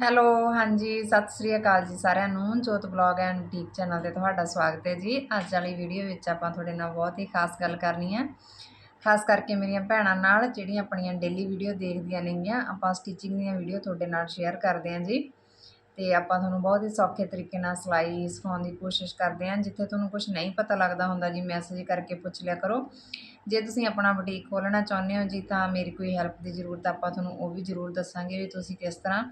Hello, ਹਾਂਜੀ, ਸਤਿ ਸ੍ਰੀ ਅਕਾਲ ਜੀ ਸਾਰਿਆਂ ਨੂੰ, ਜੋਤ ਬਲੌਗ ਐਂਡ ਬੁਟੀਕ ਚੈਨਲ ਤੇ ਤੁਹਾਡਾ ਸਵਾਗਤ ਹੈ ਜੀ। ਅੱਜ ਵਾਲੀ ਵੀਡੀਓ ਵਿੱਚ ਆਪਾਂ ਤੁਹਾਡੇ ਨਾਲ ਬਹੁਤ ਹੀ ਖਾਸ ਗੱਲ ਕਰਨੀ ਹੈ। ਖਾਸ ਕਰਕੇ ਮੇਰੀਆਂ ਭੈਣਾਂ ਨਾਲ, ਜਿਹੜੀਆਂ ਆਪਣੀਆਂ ਡੇਲੀ ਵੀਡੀਓ ਦੇਖਦੀਆਂ ਨੇਗੀਆਂ, ਆਪਾਂ ਸਟਿਚਿੰਗ ਦੀਆਂ ਵੀਡੀਓ ਤੁਹਾਡੇ ਨਾਲ ਸ਼ੇਅਰ ਕਰਦੇ ਹਾਂ ਜੀ। ਤੇ ਆਪਾਂ ਤੁਹਾਨੂੰ ਬਹੁਤ ਹੀ ਸੌਖੇ ਤਰੀਕੇ ਨਾਲ ਸਿਲਾਈ ਸਿਖਾਉਣ ਦੀ ਕੋਸ਼ਿਸ਼ ਕਰਦੇ ਹਾਂ। ਜਿੱਥੇ ਤੁਹਾਨੂੰ ਕੁਝ ਨਹੀਂ ਪਤਾ ਲੱਗਦਾ ਹੁੰਦਾ ਜੀ ਮੈਸੇਜ ਕਰਕੇ ਪੁੱਛ ਲਿਆ ਕਰੋ। ਜੇ ਤੁਸੀਂ ਆਪਣਾ ਬੁਟੀਕ ਖੋਲਣਾ ਚਾਹੁੰਦੇ ਹੋ ਜੀ, ਤਾਂ ਮੇਰੀ ਕੋਈ ਹੈਲਪ ਦੀ ਜ਼ਰੂਰਤ ਆਪਾਂ ਤੁਹਾਨੂੰ ਉਹ ਵੀ ਜ਼ਰੂਰ ਦੱਸਾਂਗੇ ਵੀ ਤੁਸੀਂ ਕਿਸ ਤਰ੍ਹਾਂ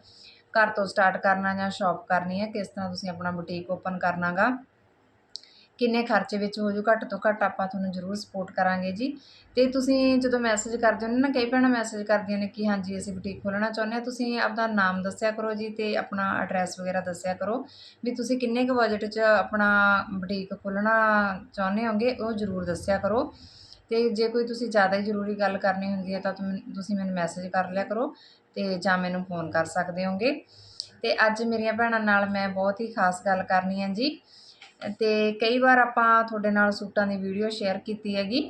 ਘਰ ਤੋਂ ਸਟਾਰਟ ਕਰਨਾ ਜਾਂ ਸ਼ਾਪ ਕਰਨੀ ਹੈ, ਕਿਸ ਤਰ੍ਹਾਂ ਤੁਸੀਂ ਆਪਣਾ ਬੁਟੀਕ ਓਪਨ ਕਰਨਾਗਾ, ਕਿੰਨੇ ਖਰਚੇ ਵਿੱਚ ਹੋ ਜੂ ਘੱਟ ਤੋਂ ਘੱਟ ਆਪਾਂ ਤੁਹਾਨੂੰ ਜ਼ਰੂਰ ਸਪੋਰਟ ਕਰਾਂਗੇ ਜੀ। ਤੇ ਤੁਸੀਂ ਜਦੋਂ ਮੈਸੇਜ ਕਰਦੇ ਹੋ ਨਾ, ਕਈ ਭੈਣਾਂ ਮੈਸੇਜ ਕਰਦੀਆਂ ਨੇ ਕਿ ਹਾਂਜੀ, ਅਸੀਂ ਬੁਟੀਕ ਖੋਲਣਾ ਚਾਹੁੰਦੇ ਹਾਂ, ਤੁਸੀਂ ਆਪਦਾ ਨਾਮ ਦੱਸਿਆ ਕਰੋ ਜੀ ਤੇ ਆਪਣਾ ਐਡਰੈਸ ਵਗੈਰਾ ਦੱਸਿਆ ਕਰੋ ਵੀ ਤੁਸੀਂ ਕਿੰਨੇ ਕੁ ਬਜਟ 'ਚ ਆਪਣਾ ਬੁਟੀਕ ਖੋਲਣਾ ਚਾਹੁੰਦੇ ਹੋਗੇ, ਉਹ ਜ਼ਰੂਰ ਦੱਸਿਆ ਕਰੋ। ਅਤੇ ਜੇ ਕੋਈ ਤੁਸੀਂ ਜ਼ਿਆਦਾ ਹੀ ਜ਼ਰੂਰੀ ਗੱਲ ਕਰਨੀ ਹੁੰਦੀ ਹੈ ਤਾਂ ਤੁਸੀਂ ਮੈਨੂੰ ਮੈਸੇਜ ਕਰ ਲਿਆ ਕਰੋ ਅਤੇ ਜਾਂ ਮੈਨੂੰ ਫੋਨ ਕਰ ਸਕਦੇ ਹੋਗੇ। ਅਤੇ ਅੱਜ ਮੇਰੀਆਂ ਭੈਣਾਂ ਨਾਲ ਮੈਂ ਬਹੁਤ ਹੀ ਖਾਸ ਗੱਲ ਕਰਨੀ ਹੈ ਜੀ। ਅਤੇ ਕਈ ਵਾਰ ਆਪਾਂ ਤੁਹਾਡੇ ਨਾਲ ਸੂਟਾਂ ਦੀ ਵੀਡੀਓ ਸ਼ੇਅਰ ਕੀਤੀ ਹੈਗੀ।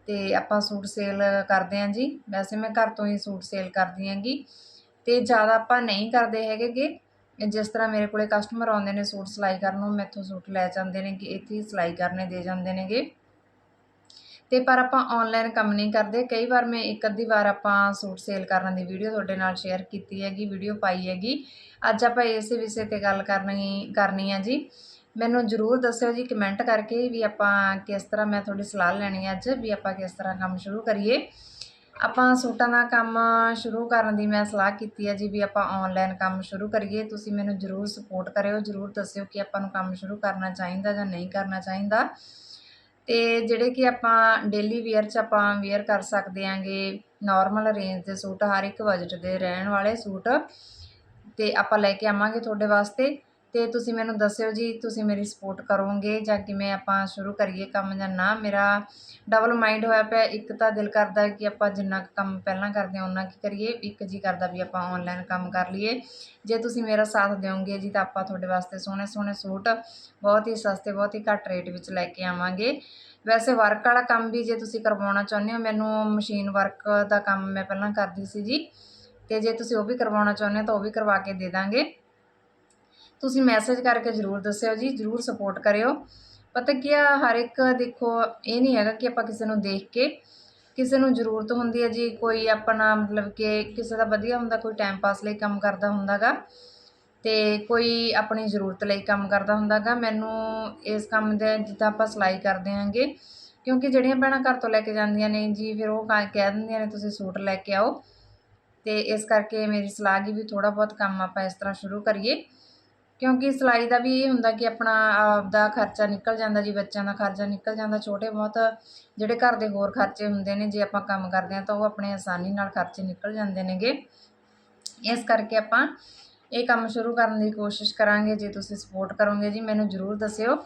ਅਤੇ ਆਪਾਂ ਸੂਟ ਸੇਲ ਕਰਦੇ ਹਾਂ ਜੀ। ਵੈਸੇ ਮੈਂ ਘਰ ਤੋਂ ਹੀ ਸੂਟ ਸੇਲ ਕਰਦੀ ਆਂਗੀ ਅਤੇ ਜ਼ਿਆਦਾ ਆਪਾਂ ਨਹੀਂ ਕਰਦੇ ਹੈਗੇਗੇ। ਜਿਸ ਤਰ੍ਹਾਂ ਮੇਰੇ ਕੋਲੇ ਕਸਟਮਰ ਆਉਂਦੇ ਨੇ ਸੂਟ ਸਿਲਾਈ ਕਰਨ ਨੂੰ, ਮੈਥੋਂ ਸੂਟ ਲੈ ਜਾਂਦੇ ਨੇ ਕਿ ਇੱਥੇ ਹੀ ਸਿਲਾਈ ਕਰਨੇ ਦੇ ਜਾਂਦੇ ਨੇਗੇ। ਅਤੇ ਪਰ ਆਪਾਂ ਔਨਲਾਈਨ ਕੰਮ ਨਹੀਂ ਕਰਦੇ। ਕਈ ਵਾਰ ਮੈਂ ਇੱਕ ਅੱਧੀ ਵਾਰ ਆਪਾਂ ਸੂਟ ਸੇਲ ਕਰਨ ਦੀ ਵੀਡੀਓ ਤੁਹਾਡੇ ਨਾਲ ਸ਼ੇਅਰ ਕੀਤੀ ਹੈਗੀ ਵੀਡੀਓ ਪਾਈ ਹੈਗੀ। ਅੱਜ ਆਪਾਂ ਇਸ ਵਿਸ਼ੇ ਤੇ ਗੱਲ ਕਰਨੀ ਕਰਨੀ ਆ ਜੀ। ਮੈਨੂੰ ਜਰੂਰ ਦੱਸਿਓ ਜੀ ਕਮੈਂਟ ਕਰਕੇ ਵੀ ਆਪਾਂ ਕਿਸ ਤਰ੍ਹਾਂ ਮੈਂ ਤੁਹਾਡੀ ਸਲਾਹ ਲੈਣੀ ਅੱਜ, ਵੀ ਆਪਾਂ ਕਿਸ ਤਰ੍ਹਾਂ ਕੰਮ ਸ਼ੁਰੂ ਕਰੀਏ। ਆਪਾਂ ਸੂਟਾਂ ਦਾ ਕੰਮ ਸ਼ੁਰੂ ਕਰਨ ਦੀ ਮੈਂ ਸਲਾਹ ਕੀਤੀ ਹੈ ਜੀ, ਵੀ ਆਪਾਂ ਆਨਲਾਈਨ ਕੰਮ ਸ਼ੁਰੂ ਕਰੀਏ। ਤੁਸੀਂ ਮੈਨੂੰ ਜਰੂਰ ਸਪੋਰਟ ਕਰਿਓ, ਜਰੂਰ ਦੱਸਿਓ ਕਿ ਆਪਾਂ ਨੂੰ ਕੰਮ ਸ਼ੁਰੂ ਕਰਨਾ ਚਾਹੀਦਾ ਜਾਂ ਨਹੀਂ ਕਰਨਾ ਚਾਹੀਦਾ। ਅਤੇ ਜਿਹੜੇ ਕਿ ਆਪਾਂ ਡੇਲੀ ਵੇਅਰ 'ਚ ਆਪਾਂ ਵੇਅਰ ਕਰ ਸਕਦੇ ਆਂਗੇ ਨੋਰਮਲ ਰੇਂਜ ਦੇ ਸੂਟ, ਹਰ ਇੱਕ ਬਜਟ ਦੇ ਰਹਿਣ ਵਾਲੇ ਸੂਟ ਅਤੇ ਆਪਾਂ ਲੈ ਕੇ ਆਵਾਂਗੇ ਤੁਹਾਡੇ ਵਾਸਤੇ। ਅਤੇ ਤੁਸੀਂ ਮੈਨੂੰ ਦੱਸਿਓ ਜੀ, ਤੁਸੀਂ ਮੇਰੀ ਸਪੋਰਟ ਕਰੋਗੇ ਜਾਂ ਕਿਵੇਂ ਆਪਾਂ ਸ਼ੁਰੂ ਕਰੀਏ ਕੰਮ ਜਾਂ ਨਾ? ਮੇਰਾ ਡਬਲ ਮਾਈਂਡ ਹੋਇਆ ਪਿਆ, ਇੱਕ ਤਾਂ ਦਿਲ ਕਰਦਾ ਕਿ ਆਪਾਂ ਜਿੰਨਾ ਕੁ ਕੰਮ ਪਹਿਲਾਂ ਕਰਦੇ ਹਾਂ ਉਨਾ ਕੁ ਕਰੀਏ, ਇੱਕ ਜੀ ਕਰਦਾ ਵੀ ਆਪਾਂ ਔਨਲਾਈਨ ਕੰਮ ਕਰ ਲਈਏ। ਜੇ ਤੁਸੀਂ ਮੇਰਾ ਸਾਥ ਦਿਓਗੇ ਜੀ, ਤਾਂ ਆਪਾਂ ਤੁਹਾਡੇ ਵਾਸਤੇ ਸੋਹਣੇ ਸੋਹਣੇ ਸੂਟ ਬਹੁਤ ਹੀ ਸਸਤੇ, ਬਹੁਤ ਹੀ ਘੱਟ ਰੇਟ ਵਿੱਚ ਲੈ ਕੇ ਆਵਾਂਗੇ। ਵੈਸੇ ਵਰਕ ਵਾਲਾ ਕੰਮ ਵੀ ਜੇ ਤੁਸੀਂ ਕਰਵਾਉਣਾ ਚਾਹੁੰਦੇ ਹੋ, ਮੈਨੂੰ ਮਸ਼ੀਨ ਵਰਕ ਦਾ ਕੰਮ ਮੈਂ ਪਹਿਲਾਂ ਕਰਦੀ ਸੀ ਜੀ। ਅਤੇ ਜੇ ਤੁਸੀਂ ਉਹ ਵੀ ਕਰਵਾਉਣਾ ਚਾਹੁੰਦੇ ਹੋ, ਤਾਂ ਉਹ ਵੀ ਕਰਵਾ ਕੇ ਦੇ ਦਾਂਗੇ। ਤੁਸੀਂ ਮੈਸੇਜ ਕਰਕੇ ਜ਼ਰੂਰ ਦੱਸਿਓ ਜੀ, ਜ਼ਰੂਰ ਸਪੋਰਟ ਕਰਿਓ। ਪਤਾ ਕੀ ਆ, ਹਰ ਇੱਕ ਦੇਖੋ, ਇਹ ਨਹੀਂ ਹੈਗਾ ਕਿ ਆਪਾਂ ਕਿਸੇ ਨੂੰ ਦੇਖ ਕੇ ਕਿਸੇ ਨੂੰ ਜ਼ਰੂਰਤ ਹੁੰਦੀ ਹੈ ਜੀ, ਕੋਈ ਆਪਣਾ ਮਤਲਬ ਕਿ ਕਿਸੇ ਦਾ ਵਧੀਆ ਹੁੰਦਾ, ਕੋਈ ਟਾਈਮ ਪਾਸ ਲਈ ਕੰਮ ਕਰਦਾ ਹੁੰਦਾਗਾ ਤੇ ਕੋਈ ਆਪਣੀ ਜ਼ਰੂਰਤ ਲਈ ਕੰਮ ਕਰਦਾ ਹੁੰਦਾਗਾ। ਮੈਨੂੰ ਇਸ ਕੰਮ ਦੇ, ਜਿੱਦਾਂ ਆਪਾਂ ਸਿਲਾਈ ਕਰਦੇ ਹਾਂਗੇ, ਕਿਉਂਕਿ ਜਿਹੜੀਆਂ ਭੈਣਾਂ ਘਰ ਤੋਂ ਲੈ ਕੇ ਜਾਂਦੀਆਂ ਨੇ ਜੀ, ਫਿਰ ਉਹ ਕਹਿ ਦਿੰਦੀਆਂ ਨੇ, ਤੁਸੀਂ ਸੂਟ ਲੈ ਕੇ ਆਓ। ਤੇ ਇਸ ਕਰਕੇ ਮੇਰੀ ਸਲਾਹ ਕੀ ਵੀ ਥੋੜਾ ਬਹੁਤ ਕੰਮ ਆਪਾਂ ਇਸ ਤਰ੍ਹਾਂ ਸ਼ੁਰੂ ਕਰੀਏ। ਕਿਉਂਕਿ ਸਿਲਾਈ ਦਾ ਵੀ ਇਹ ਹੁੰਦਾ ਕਿ ਆਪਣਾ ਆਪਦਾ ਖਰਚਾ ਨਿਕਲ ਜਾਂਦਾ, ਜੀ ਬੱਚਿਆਂ ਦਾ ਖਰਚਾ ਨਿਕਲ ਜਾਂਦਾ, ਛੋਟੇ ਬਹੁਤ ਜਿਹੜੇ ਘਰ ਦੇ ਹੋਰ ਖਰਚੇ ਹੁੰਦੇ ਨੇ, ਜੇ ਆਪਾਂ ਕੰਮ ਕਰਦੇ ਹਾਂ ਤਾਂ ਉਹ ਆਪਣੇ ਆਸਾਨੀ ਨਾਲ ਖਰਚੇ ਨਿਕਲ ਜਾਂਦੇ ਨੇਗੇ। ਇਸ ਕਰਕੇ ਆਪਾਂ ਇਹ ਕੰਮ ਸ਼ੁਰੂ ਕਰਨ ਦੀ ਕੋਸ਼ਿਸ਼ ਕਰਾਂਗੇ। ਜੇ ਤੁਸੀਂ ਸਪੋਰਟ ਕਰੋਗੇ ਜੀ, ਮੈਨੂੰ ਜ਼ਰੂਰ ਦੱਸਿਓ।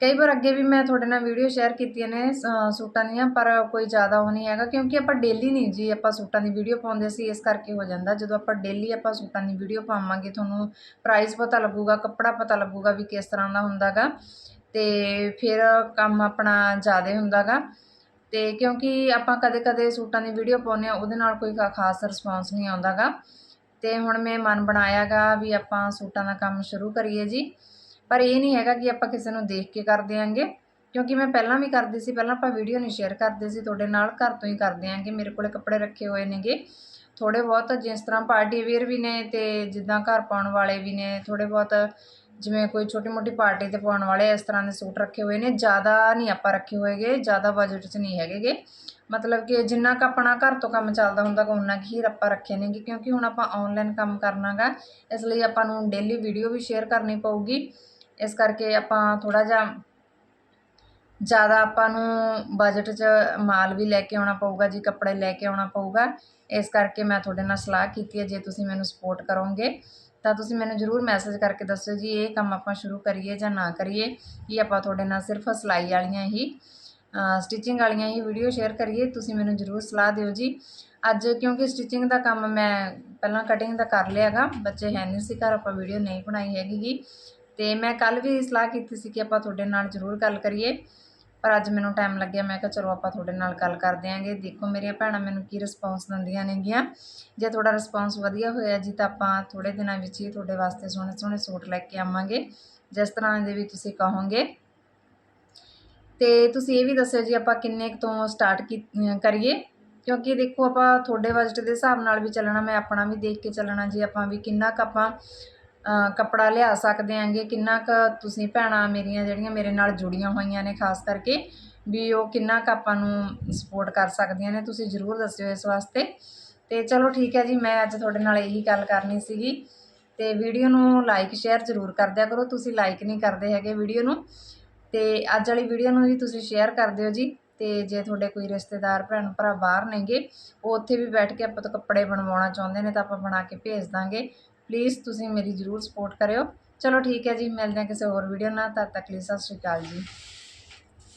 ਕਈ ਵਾਰ ਅੱਗੇ ਵੀ ਮੈਂ ਤੁਹਾਡੇ ਨਾਲ ਵੀਡੀਓ ਸ਼ੇਅਰ ਕੀਤੀਆਂ ਨੇ ਸੂਟਾਂ ਦੀਆਂ, ਪਰ ਕੋਈ ਜ਼ਿਆਦਾ ਉਹ ਨਹੀਂ ਹੈਗਾ, ਕਿਉਂਕਿ ਆਪਾਂ ਡੇਲੀ ਨਹੀਂ ਜੀ, ਆਪਾਂ ਸੂਟਾਂ ਦੀ ਵੀਡੀਓ ਪਾਉਂਦੇ ਸੀ, ਇਸ ਕਰਕੇ ਹੋ ਜਾਂਦਾ। ਜਦੋਂ ਆਪਾਂ ਡੇਲੀ ਆਪਾਂ ਸੂਟਾਂ ਦੀ ਵੀਡੀਓ ਪਾਵਾਂਗੇ, ਤੁਹਾਨੂੰ ਪ੍ਰਾਈਸ ਪਤਾ ਲੱਗੂਗਾ, ਕੱਪੜਾ ਪਤਾ ਲੱਗੂਗਾ ਵੀ ਕਿਸ ਤਰ੍ਹਾਂ ਦਾ ਹੁੰਦਾਗਾ। ਤੇ ਫਿਰ ਕੰਮ ਆਪਣਾ ਜ਼ਿਆਦਾ ਹੁੰਦਾਗਾ। ਤੇ ਕਿਉਂਕਿ ਆਪਾਂ ਕਦੇ-ਕਦੇ ਸੂਟਾਂ ਦੀ ਵੀਡੀਓ ਪਾਉਂਦੇ ਆ ਉਹਦੇ ਨਾਲ ਕੋਈ ਖਾਸ ਰਿਸਪੌਂਸ ਨਹੀਂ ਆਉਂਦਾਗਾ। ਤੇ ਹੁਣ ਮੈਂ ਮਨ ਬਣਾਇਆਗਾ ਵੀ ਆਪਾਂ ਸੂਟਾਂ ਦਾ ਕੰਮ ਸ਼ੁਰੂ ਕਰੀਏ ਜੀ। ਪਰ ਇਹ ਨਹੀਂ ਹੈਗਾ ਕਿ ਆਪਾਂ ਕਿਸੇ ਨੂੰ ਦੇਖ ਕੇ ਕਰ ਦਿਆਂਗੇ ਕਿਉਂਕਿ ਮੈਂ ਪਹਿਲਾਂ ਵੀ ਕਰਦੀ ਸੀ, ਪਹਿਲਾਂ ਆਪਾਂ ਵੀਡੀਓ ਨਹੀਂ ਸ਼ੇਅਰ ਕਰਦੇ ਸੀ, ਤੁਹਾਡੇ ਨਾਲ ਘਰ ਤੋਂ ਹੀ ਕਰਦੇ ਆਂਗੇ, ਮੇਰੇ ਕੋਲੇ ਕੱਪੜੇ ਰੱਖੇ ਹੋਏ ਨੇਗੇ। ਥੋੜੇ ਬਹੁਤ ਜਿਸ ਤਰ੍ਹਾਂ ਪਾਰਟੀ ਵੇਅਰ ਵੀ ਨੇ ਤੇ ਜਿੱਦਾਂ ਘਰ ਪਾਉਣ ਵਾਲੇ ਵੀ ਨੇ ਥੋੜੇ ਬਹੁਤ ਜਿਵੇਂ ਕੋਈ ਛੋਟੀ ਮੋਟੀ ਪਾਰਟੀ ਤੇ ਪਾਉਣ ਵਾਲੇ ਇਸ ਤਰ੍ਹਾਂ ਦੇ ਸੂਟ ਰੱਖੇ ਹੋਏ ਨੇ, ਜ਼ਿਆਦਾ ਨਹੀਂ ਆਪਾਂ ਰੱਖੇ ਹੋਏਗੇ, ਜ਼ਿਆਦਾ ਬਜਟ 'ਚ ਨਹੀਂ ਹੈਗੇਗੇ। ਮਤਲਬ ਕਿ ਜਿੰਨਾ ਕ ਆਪਣਾ ਘਰ ਤੋਂ ਕੰਮ ਚੱਲਦਾ ਹੁੰਦਾ ਗਾ ਉਨਾ ਹੀ ਆਪਾਂ ਰੱਖੇ ਨੇਗੇ, ਕਿਉਂਕਿ ਹੁਣ ਆਪਾਂ ਆਨਲਾਈਨ ਕੰਮ ਕਰਨਾਗਾ ਇਸ ਲਈ ਆਪਾਂ ਨੂੰ ਡੇਲੀ ਵੀਡੀਓ ਵੀ ਸ਼ੇਅਰ ਕਰਨੀ ਪਊਗੀ। ਇਸ ਕਰਕੇ ਆਪਾਂ ਥੋੜ੍ਹਾ ਜਿਹਾ ਜ਼ਿਆਦਾ ਆਪਾਂ ਨੂੰ ਬਜਟ 'ਚ ਮਾਲ ਵੀ ਲੈ ਕੇ ਆਉਣਾ ਪਊਗਾ ਜੀ, ਕੱਪੜੇ ਲੈ ਕੇ ਆਉਣਾ ਪਊਗਾ। ਇਸ ਕਰਕੇ ਮੈਂ ਤੁਹਾਡੇ ਨਾਲ ਸਲਾਹ ਕੀਤੀ ਹੈ, ਜੇ ਤੁਸੀਂ ਮੈਨੂੰ ਸਪੋਰਟ ਕਰੋਗੇ, ਤਾਂ ਤੁਸੀਂ ਮੈਨੂੰ ਜ਼ਰੂਰ ਮੈਸੇਜ ਕਰਕੇ ਦੱਸਿਓ ਜੀ, ਇਹ ਕੰਮ ਆਪਾਂ ਸ਼ੁਰੂ ਕਰੀਏ ਜਾਂ ਨਾ ਕਰੀਏ। ਕਿ ਆਪਾਂ ਤੁਹਾਡੇ ਨਾਲ ਸਿਰਫ ਸਿਲਾਈ ਵਾਲੀਆਂ ਹੀ ਸਟਿਚਿੰਗ ਵਾਲੀਆਂ ਹੀ ਵੀਡੀਓ ਸ਼ੇਅਰ ਕਰੀਏ, ਤੁਸੀਂ ਮੈਨੂੰ ਜ਼ਰੂਰ ਸਲਾਹ ਦਿਓ ਜੀ। ਅੱਜ ਕਿਉਂਕਿ ਸਟਿਚਿੰਗ ਦਾ ਕੰਮ ਮੈਂ ਪਹਿਲਾਂ ਕਟਿੰਗ ਦਾ ਕਰ ਲਿਆਗਾ ਬੱਚੇ ਹੈ ਨਹੀਂ ਸੀ ਘਰ, ਆਪਾਂ ਵੀਡੀਓ ਨਹੀਂ ਬਣਾਈ ਹੈਗੀ ਤੇ ਮੈਂ ਕੱਲ ਵੀ ਸਲਾਹ ਕੀਤੀ ਸੀ ਕਿ ਆਪਾਂ ਤੁਹਾਡੇ ਨਾਲ ਜ਼ਰੂਰ ਗੱਲ ਕਰੀਏ, ਪਰ ਅੱਜ ਮੈਨੂੰ ਟਾਈਮ ਲੱਗਿਆ, ਮੈਂ ਕਿਹਾ ਚਲੋ ਆਪਾਂ ਤੁਹਾਡੇ ਨਾਲ ਗੱਲ ਕਰਦੇ ਆਂਗੇ ਦੇਖੋ ਮੇਰੀਆਂ ਭੈਣਾਂ ਮੈਨੂੰ ਕੀ ਰਿਸਪੌਂਸ ਦਿੰਦੀਆਂ ਨੇਗੀਆਂ। ਜੇ ਤੁਹਾਡਾ ਰਿਸਪੌਂਸ ਵਧੀਆ ਹੋਇਆ ਜੀ ਤਾਂ ਆਪਾਂ ਥੋੜੇ ਦਿਨਾਂ ਵਿੱਚ ਹੀ ਤੁਹਾਡੇ ਵਾਸਤੇ ਸੋਹਣੇ ਸੋਹਣੇ ਸੂਟ ਲੈ ਕੇ ਆਵਾਂਗੇ, ਜਿਸ ਤਰ੍ਹਾਂ ਦੇ ਵੀ ਤੁਸੀਂ ਕਹੋਗੇ। ਤੇ ਤੁਸੀਂ ਇਹ ਵੀ ਦੱਸਿਓ ਜੀ ਆਪਾਂ ਕਿੰਨੇ ਕੁ ਤੋਂ ਸਟਾਰਟ ਕਰੀਏ। ਕਿਉਂਕਿ ਦੇਖੋ ਆਪਾਂ ਤੁਹਾਡੇ ਬਜਟ ਦੇ ਹਿਸਾਬ ਨਾਲ ਵੀ ਚੱਲਣਾ, ਮੈਂ ਆਪਣਾ ਵੀ ਦੇਖ ਕੇ ਚੱਲਣਾ ਜੀ ਆਪਾਂ ਵੀ ਕਿੰਨਾ ਕੁ ਆਪਾਂ ਕੱਪੜਾ ਲਿਆ ਸਕਦੇ ਆਂਗੇ। ਕਿੰਨਾ ਕੁ ਤੁਸੀਂ ਭੈਣਾਂ ਮੇਰੀਆਂ ਜਿਹੜੀਆਂ ਮੇਰੇ ਨਾਲ ਜੁੜੀਆਂ ਹੋਈਆਂ ਨੇ, ਖਾਸ ਕਰਕੇ ਵੀ ਉਹ ਕਿੰਨਾ ਕੁ ਆਪਾਂ ਨੂੰ ਸਪੋਰਟ ਕਰ ਸਕਦੀਆਂ ਨੇ, ਤੁਸੀਂ ਜ਼ਰੂਰ ਦੱਸਿਓ ਇਸ ਵਾਸਤੇ। ਅਤੇ ਚਲੋ ਠੀਕ ਹੈ ਜੀ, ਮੈਂ ਅੱਜ ਤੁਹਾਡੇ ਨਾਲ ਇਹੀ ਗੱਲ ਕਰਨੀ ਸੀਗੀ। ਅਤੇ ਵੀਡੀਓ ਨੂੰ ਲਾਈਕ ਸ਼ੇਅਰ ਜ਼ਰੂਰ ਕਰ ਦਿਆ ਕਰੋ। ਤੁਸੀਂ ਲਾਈਕ ਨਹੀਂ ਕਰਦੇ ਹੈਗੇ ਵੀਡੀਓ ਨੂੰ। ਅਤੇ ਅੱਜ ਵਾਲੀ ਵੀਡੀਓ ਨੂੰ ਵੀ ਤੁਸੀਂ ਸ਼ੇਅਰ ਕਰ ਦਿਓ ਜੀ। ਅਤੇ ਜੇ ਤੁਹਾਡੇ ਕੋਈ ਰਿਸ਼ਤੇਦਾਰ, ਭੈਣ, ਭਰਾ ਬਾਹਰ ਨੇਗੇ, ਉਹ ਉੱਥੇ ਵੀ ਬੈਠ ਕੇ ਆਪਾਂ ਤੋਂ ਕੱਪੜੇ ਬਣਵਾਉਣਾ ਚਾਹੁੰਦੇ ਨੇ ਤਾਂ ਆਪਾਂ ਬਣਾ ਕੇ ਭੇਜ ਦਾਂਗੇ। ਪਲੀਜ਼ ਤੁਸੀਂ ਮੇਰੀ ਜ਼ਰੂਰ ਸਪੋਰਟ ਕਰਿਓ। ਚਲੋ ਠੀਕ ਹੈ ਜੀ, ਮਿਲਦੇ ਹਾਂ ਕਿਸੇ ਹੋਰ ਵੀਡੀਓ ਨਾਲ, ਤਦ ਤੱਕ ਲਈ ਸਤਿ ਸ਼੍ਰੀ ਅਕਾਲ ਜੀ।